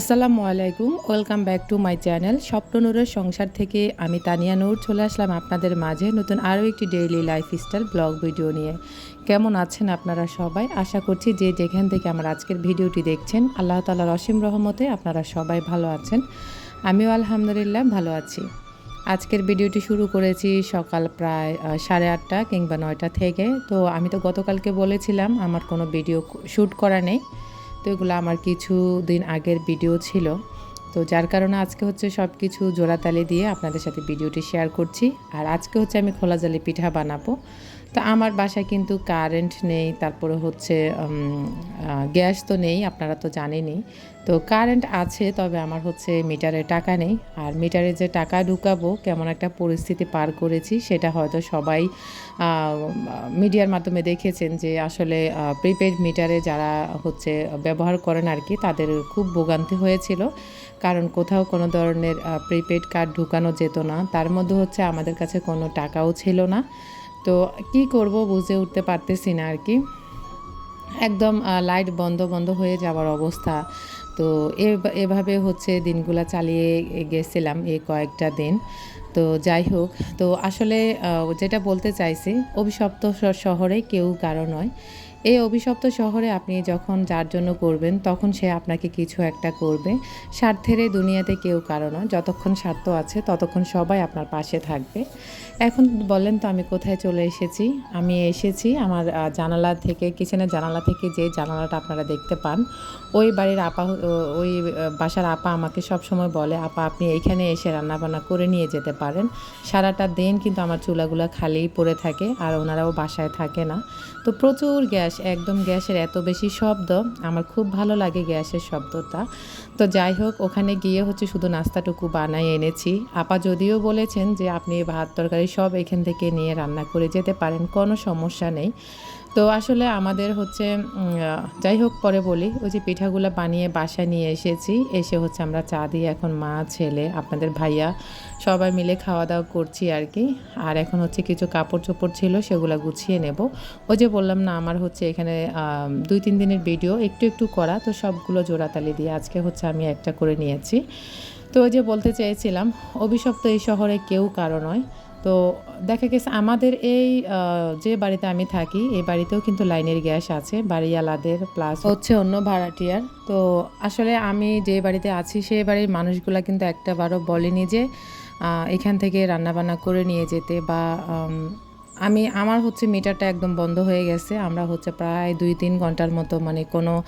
আসসালামু আলাইকুম, welcome back to my channel স্বপ্ননূরের সংসার থেকে আমি তানিয়া নূর চলে আসলাম আপনাদের মাঝে নতুন আরও একটি daily life lifestyle vlog video নিয়ে। কেমন আছেন আপনারা সবাই? আশা করছি যে যেখান থেকে আমার আজকের ভিডিওটি দেখছেন, আল্লাহ তালার অসীম রহমতে আপনারা সবাই ভালো আছেন। আমিও আলহামদুলিল্লাহ ভালো আছি। আজকের ভিডিওটি শুরু করেছি সকাল প্রায় সাড়ে আটটা কিংবা নয়টা থেকে। তো আমি তো গতকালকে বলেছিলাম আমার কোনো ভিডিও শ্যুট করা নেই। তো এগুলো আমার কিছু দিন আগের ভিডিও ছিল। তো যার কারণে আজকে হচ্ছে সব কিছু জোড়াতালি দিয়ে আপনাদের সাথে ভিডিওটি শেয়ার করছি। আর আজকে হচ্ছে আমি খোলা জালি পিঠা বানাবো। তো আমার বাসায় কিন্তু কারেন্ট নেই, তারপরে হচ্ছে গ্যাস তো নেই, আপনারা তো জানেনই। তো কারেন্ট আছে, তবে আমার হচ্ছে মিটারে টাকা নেই। আর মিটারে যে টাকা ঢুকাবো, কেমন একটা পরিস্থিতি পার করেছি, সেটা হয়তো সবাই মিডিয়ার মাধ্যমে দেখেছেন যে আসলে প্রিপেড মিটারে যারা হচ্ছে ব্যবহার করেন আর কি, তাদের খুব ভোগান্তি হয়েছিল। কারণ কোথাও কোনো ধরনের প্রিপেড কার্ড ঢুকানো যেত না। তার মধ্যে হচ্ছে আমাদের কাছে কোনো টাকাও ছিল না। তো কি করব বুঝে উঠতে পারতেছি না আর কি একদম লাইট বন্ধ বন্ধ হয়ে যাওয়ার অবস্থা। তো এভাবে হচ্ছে দিনগুলা চালিয়ে গেছিলাম এই কয়েকটা দিন। তো যাই হোক, তো আসলে যেটা বলতে চাইছি, অভিশপ্ত শহরে কেউ কারও নয়। এই অভিশপ্ত শহরে আপনি যখন যার জন্য করবেন, তখন সে আপনাকে কিছু একটা করবে। স্বার্থের এই দুনিয়াতে কেউ কারও নয় যতক্ষণ স্বার্থ আছে, ততক্ষণ সবাই আপনার পাশে থাকবে। এখন বলেন তো, আমি কোথায় চলে এসেছি? আমি এসেছি আমার জানালা থেকে, কিচেনের জানালা থেকে যে জানালাটা আপনারা দেখতে পান, ওই বাড়ির আপা ওই বাসার আপা আমাকে সব সময় বলে, আপা, আপনি এইখানে এসে রান্নাবান্না করে নিয়ে যেতে পারেন। সারাটা দিন কিন্তু আমার চুলাগুলো খালিই পড়ে থাকে আর ওনারাও বাসায় থাকে না। তো প্রচুর গ্যাস একদম গ্যাসের এত বেশি শব্দ, আমার খুব ভালো লাগে গ্যাসের শব্দটা। তো যাই হোক, ওখানে গিয়ে হচ্ছে শুধু নাস্তাটুকু বানাই এনেছি। আপা যদিও বলেছেন যে, আপনি ভাত, তরকারি সব এখান থেকে নিয়ে রান্না করে যেতে পারেন, কোনো সমস্যা নেই। তো আসলে আমাদের হচ্ছে যাই হোক পরে বলি, ওই যে পিঠাগুলো বানিয়ে বাসায় নিয়ে এসেছি, এসে হচ্ছে আমরা চা দিয়ে এখন মা, ছেলে, আপনাদের ভাইয়া সবাই মিলে খাওয়া দাওয়া করছি আর কি আর এখন হচ্ছে কিছু কাপড় চোপড় ছিল, সেগুলো গুছিয়ে নেব। ওই যে বললাম না, আমার হচ্ছে এখানে দুই, তিন দিনের ভিডিও, একটু একটু করা, তো সবগুলো জোড়াতালি দিয়ে আজকে হচ্ছে আমি একটা করে নিয়েছি। তো ওই যে বলতে চেয়েছিলাম, অভিশপ্ত এই শহরে কেউ কারও নয়। তো দেখা গেছে আমাদের এই যে বাড়িতে আমি থাকি, এই বাড়িতেও কিন্তু লাইনের গ্যাস আছে, বাড়িওয়ালাদের প্লাস হচ্ছে অন্য ভাড়াটিয়ার। তো আসলে আমি যে বাড়িতে আছি সেই বাড়ির মানুষগুলা কিন্তু একটাবারও বলেনি যে এখান থেকে রান্নাবান্না করে নিয়ে যেতে বা আম, আমি আমার হচ্ছে মিটারটা একদম বন্ধ হয়ে গেছে। আমরা হচ্ছে প্রায় দুই তিন ঘণ্টার মতো মানে কোনো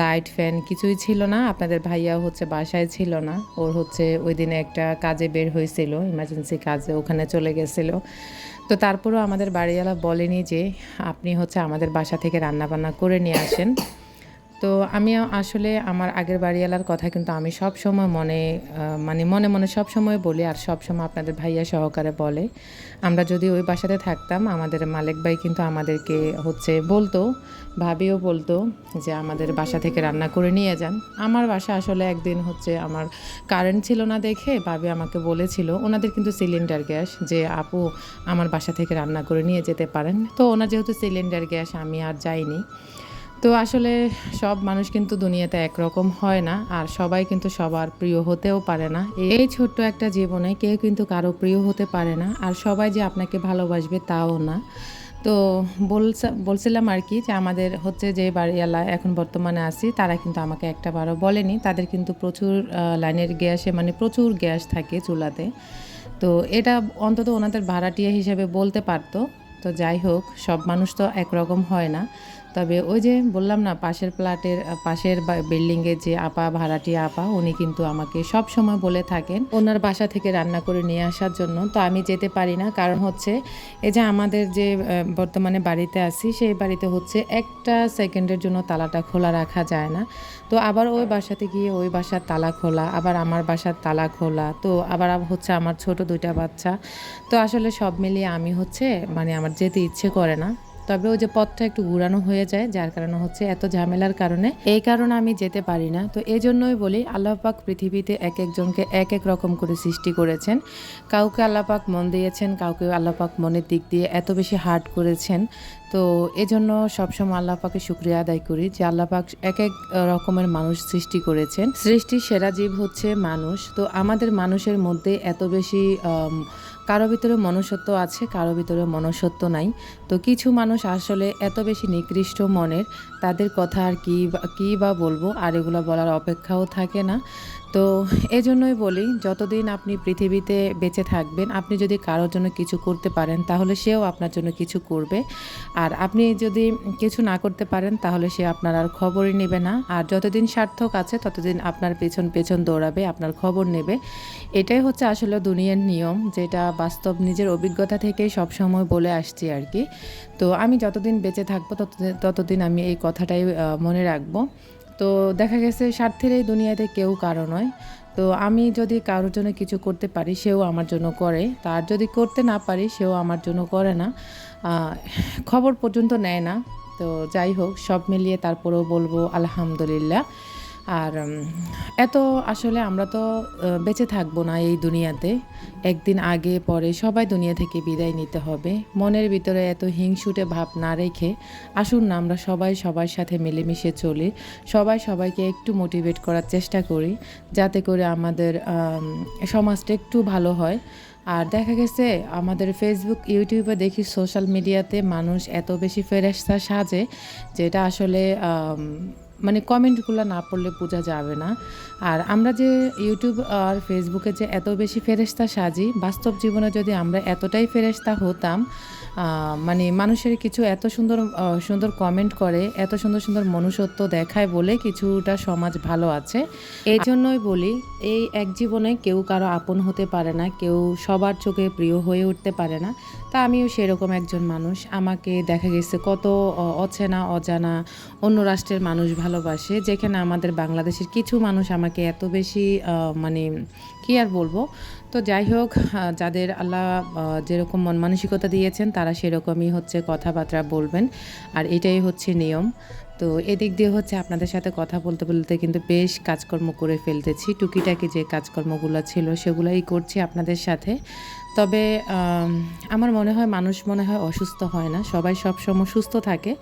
লাইট ফ্যান কিছুই ছিল না। আপনাদের ভাইয়া হচ্ছে বাসায় ছিল না। ওর হচ্ছে ওই দিনে একটা কাজে বের হয়েছিল ইমার্জেন্সি কাজে ওখানে চলে গেছিল। তো তারপরেও আমাদের বাড়িওয়ালা বলেনি যে আপনি হচ্ছে আমাদের বাসা থেকে রান্নাবান্না করে নিয়ে আসেন। তো আমি আসলে আমার আগের বাড়িওয়ালার কথা কিন্তু আমি সব সময় মনে মানে মনে মনে সব সময় বলি আর সব সময় আপনাদের ভাইয়া সহকারে বলে। আমরা যদি ওই বাসাতে থাকতাম, আমাদের মালিক ভাই কিন্তু আমাদেরকে হচ্ছে বলতো, ভাবিও বলতো যে আমাদের বাসা থেকে রান্না করে নিয়ে যান। আমার বাসা আসলে একদিন হচ্ছে আমার কারেন্ট ছিল না দেখে ভাবি আমাকে বলেছিল, ওনাদের কিন্তু সিলিন্ডার গ্যাস যে, আপু, আমার বাসা থেকে রান্না করে নিয়ে যেতে পারেন। তো ওনার যেহেতু সিলিন্ডার গ্যাস, আমি আর যাইনি। তো আসলে সব মানুষ কিন্তু দুনিয়াতে একরকম হয় না, আর সবাই কিন্তু সবার প্রিয় হতেও পারে না। এই ছোট্ট একটা জীবনে কেউ কিন্তু কারও প্রিয় হতে পারে না, আর সবাই যে আপনাকে ভালোবাসবে তাও না। তো বলছা- বলছিলাম আর কি যে আমাদের হচ্ছে যে বাড়িওয়ালা এখন বর্তমানে আছি, তারা কিন্তু আমাকে একটা বারও বলেনি। তাদের কিন্তু প্রচুর লাইনের গ্যাসে মানে প্রচুর গ্যাস থাকে চুলাতে। তো এটা অন্তত ওনাদের ভাড়াটিয়া হিসেবে বলতে পারতো। তো যাই হোক, সব মানুষ তো একরকম হয় না। তবে ওই যে বললাম না পাশের আহ, পাশের বিল্ডিংয়ের যে আপা ভাড়াটি আপা উনি কিন্তু আমাকে সব সময় বলে থাকেন ওনার বাসা থেকে রান্না করে নিয়ে আসার জন্য। তো আমি যেতে পারি না কারণ হচ্ছে এই যে আমাদের যে বর্তমানে বাড়িতে আছি সেই বাড়িতে হচ্ছে একটা সেকেন্ডের জন্য তালাটা খোলা রাখা যায় না। তো আবার ওই বাসাতে গিয়ে ওই বাসার তালা খোলা আবার আমার বাসার তালা খোলা তো আবার হচ্ছে আমার ছোট দুইটা বাচ্চা। তো আসলে সব মিলিয়ে আমি হচ্ছে মানে আমার যেতে ইচ্ছে করে না। তবে ওই যে পথটা একটু ঘুরানো হয়ে যায়, যার কারণে হচ্ছে এত ঝামেলার কারণে। এই কারণে আমি যেতে পারি না। তো এই জন্যই বলি, আল্লাহ পাক পৃথিবীতে এক একজনকে এক এক রকম করে সৃষ্টি করেছেন। কাউকে আল্লাহ পাক মন দিয়েছেন, কাউকে আল্লাহ পাক মনের দিক দিয়ে এত বেশি হার্ড করেছেন। তো এজন্য সবসময় আল্লাহ পাকে শুক্রিয়া আদায় করি যে আল্লাহ পাক এক এক রকমের মানুষ সৃষ্টি করেছেন। সৃষ্টির সেরা জীব হচ্ছে মানুষ। তো আমাদের মানুষের মধ্যে এত বেশি কারও ভিতরে মনুষ্যত্ব আছে, কারও ভিতরে মনুষ্যত্ব নাই। তো কিছু মানুষ আসলে এত বেশি নিকৃষ্ট মনের, তাদের কথা আর কী কী বা বলব? আর এগুলো বলার অপেক্ষাও থাকে না। তো এজন্যই বলি, যতদিন আপনি পৃথিবীতে বেঁচে থাকবেন, আপনি যদি কারোর জন্য কিছু করতে পারেন, তাহলে সেও আপনার জন্য কিছু করবে। আর আপনি যদি কিছু না করতে পারেন, তাহলে সে আপনার আর খবরই নেবে না। আর যতদিন সার্থক আছে, ততদিন আপনার পেছন পেছন দৌড়াবে, আপনার খবর নেবে। এটাই হচ্ছে আসলে দুনিয়ার নিয়ম, যেটা বাস্তব নিজের অভিজ্ঞতা থেকেই সবসময় বলে আসছি আর কি। তো আমি যতদিন বেঁচে থাকব, ততদিন ততদিন আমি এই কথাটাই মনে রাখব। তো দেখা গেছে স্বার্থের এই দুনিয়াতে কেউ কারও নয়। তো আমি যদি কারোর জন্য কিছু করতে পারি, সেও আমার জন্য করে। তার যদি করতে না পারি, সেও আমার জন্য করে না। খবর পর্যন্ত নেয় না। তো যাই হোক, সব মিলিয়ে তারপরেও বলব আলহামদুলিল্লাহ। আর এত আসলে আমরা তো বেঁচে থাকব না এই দুনিয়াতে। একদিন আগে, পরে সবাই দুনিয়া থেকে বিদায় নিতে হবে। মনের ভিতরে এত হিংসুটে ভাব না রেখে আসুন না, আমরা সবাই সবার সাথে মিলেমিশে চলি। সবাই সবাইকে একটু মোটিভেট করার চেষ্টা করি, যাতে করে আমাদের সমাজটা একটু ভালো হয়। আর দেখা গেছে, আমাদের ফেসবুক ইউটিউবে দেখি সোশ্যাল মিডিয়াতে মানুষ এত বেশি ফেরেস্তা সাজে, যেটা আসলে মানে কমেন্টগুলো না পড়লে বোঝা যাবে না। আর আমরা যে ইউটিউব আর ফেসবুকে যে এত বেশি ফেরেস্তা সাজি, বাস্তব জীবনে যদি আমরা এতটাই ফেরেস্তা হতাম মানে মানুষের কিছু এত সুন্দর সুন্দর কমেন্ট করে, এত সুন্দর সুন্দর মনুষ্যত্ব দেখায় বলে কিছুটা সমাজ ভালো আছে। এই জন্যই বলি, এই এক জীবনে কেউ কারও আপন হতে পারে না, কেউ সবার চোখে প্রিয় হয়ে উঠতে পারে না। তা আমিও সেরকম একজন মানুষ। আমাকে দেখা গেছে কত অচেনা, অজানা অন্য রাষ্ট্রের মানুষ ভালোবাসে, যেখানে আমাদের বাংলাদেশের কিছু মানুষ আমাকে এত বেশি মানে কি আর বলব তো যাই হোক যাদের আল্লাহ যেরকম মন মানসিকতা দিয়েছেন, তারা সেরকমই হচ্ছে কথাবার্তা বলবেন। আর এটাই হচ্ছে নিয়ম। তো এদিক দিয়ে হচ্ছে আপনাদের সাথে কথা বলতে বলতে কিন্তু বেশ কাজকর্ম করে ফেলতেছি। টুকিটাকি যে কাজকর্মগুলো ছিল, সেগুলোই করছি আপনাদের সাথে। তবে আমার মনে হয় মানুষ মনে হয় অসুস্থ হয় না। সবাই সবসময় সুস্থ থাকে।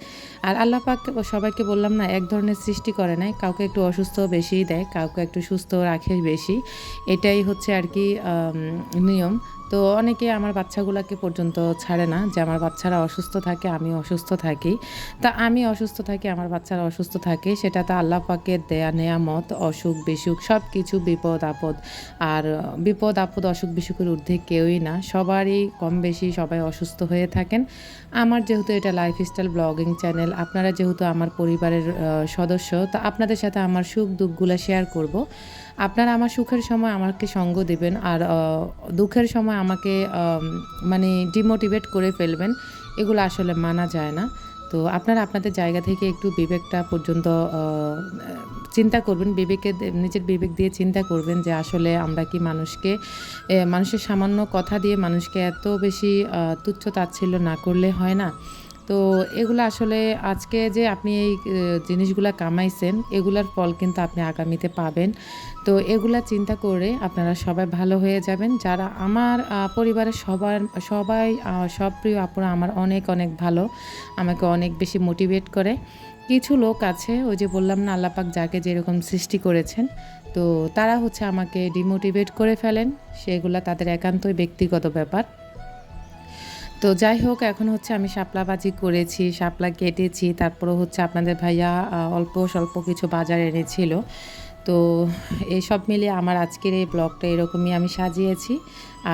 আর আল্লাহ পাক সবাইকে বললাম না, এক ধরনের সৃষ্টি করে নাই। কাউকে একটু অসুস্থ বেশি দেয়, কাউকে একটু সুস্থ রাখে বেশি। এটাই হচ্ছে আর কি নিয়ম। তো অনেকে আমার বাচ্চাগুলোকে পর্যন্ত ছাড়ে না, যে আমার বাচ্চারা অসুস্থ থাকে, আমি অসুস্থ থাকি। তা আমি অসুস্থ থাকি, আমার বাচ্চারা অসুস্থ থাকে, সেটা তো আল্লাহ পাকের দেয়া নেয়ামত অসুখ বিসুখ সব কিছু বিপদ আপদ আর বিপদ আপদ অসুখ বিসুখের ঊর্ধ্বে কেউই না, সবারই কম বেশি সবাই অসুস্থ হয়ে থাকেন। আমার যেহেতু এটা লাইফস্টাইল ব্লগিং চ্যানেল আপনারা যেহেতু আমার পরিবারের সদস্য, তা আপনাদের সাথে আমার সুখ দুঃখগুলো শেয়ার করব। আপনারা আমার সুখের সময় আমাকে সঙ্গ দেবেন আর দুঃখের সময় আমাকে মানে ডিমোটিভেট করে ফেলবেন, এগুলো আসলে মানা যায় না। তো আপনারা আপনাদের জায়গা থেকে একটু বিবেকটা পর্যন্ত চিন্তা করবেন, বিবেকে নিজের বিবেক দিয়ে চিন্তা করবেন যে আসলে আমরা কি মানুষকে মানুষের সামান্য কথা দিয়ে মানুষকে এত বেশি তুচ্ছ তাচ্ছিল্য না করলে হয় না। তো এগুলো আসলে আজকে যে আপনি এই জিনিসগুলা কামাইছেন, এগুলার ফল কিন্তু আপনি আগামীতে পাবেন। তো এগুলা চিন্তা করে আপনারা সবাই ভালো হয়ে যাবেন। যারা আমার পরিবারের সবার, সবাই সব প্রিয় আপুরা আমার অনেক অনেক ভালো। আমাকে অনেক বেশি মোটিভেট করে। কিছু লোক আছে, ওই যে বললাম না, আল্লাপাক যাকে যেরকম সৃষ্টি করেছেন, তো তারা হচ্ছে আমাকে ডিমোটিভেট করে ফেলেন। সেগুলো তাদের একান্তই ব্যক্তিগত ব্যাপার। তো যাই হোক, এখন হচ্ছে আমি শাপলাবাজি করেছি, শাপলা কেটেছি তারপরে হচ্ছে আপনাদের ভাইয়া অল্প স্বল্প কিছু বাজার এনেছিল। তো এই সব মিলিয়ে আমার আজকের এই ব্লগটা এরকমই আমি সাজিয়েছি।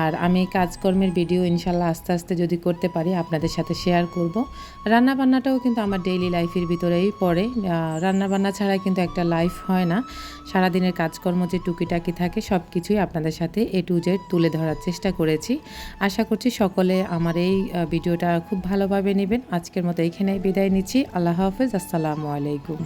আর আমি কাজকর্মের ভিডিও ইনশাল্লাহ আস্তে আস্তে যদি করতে পারি, আপনাদের সাথে শেয়ার করব। রান্না বান্নাটাও কিন্তু আমার ডেইলি লাইফের ভিতরেই পড়ে। রান্না বান্না ছাড়া কিন্তু একটা লাইফ হয় না। সারাদিনের কাজকর্ম যে টুকিটাকি থাকে, সব কিছুই আপনাদের সাথে এ টু জেড তুলে ধরার চেষ্টা করেছি। আশা করছি সকলে আমার এই ভিডিওটা খুব ভালোভাবে নেবেন। আজকের মতো এখানে বিদায় নিচ্ছি। আল্লাহ হাফেজ। আসসালামু আলাইকুম।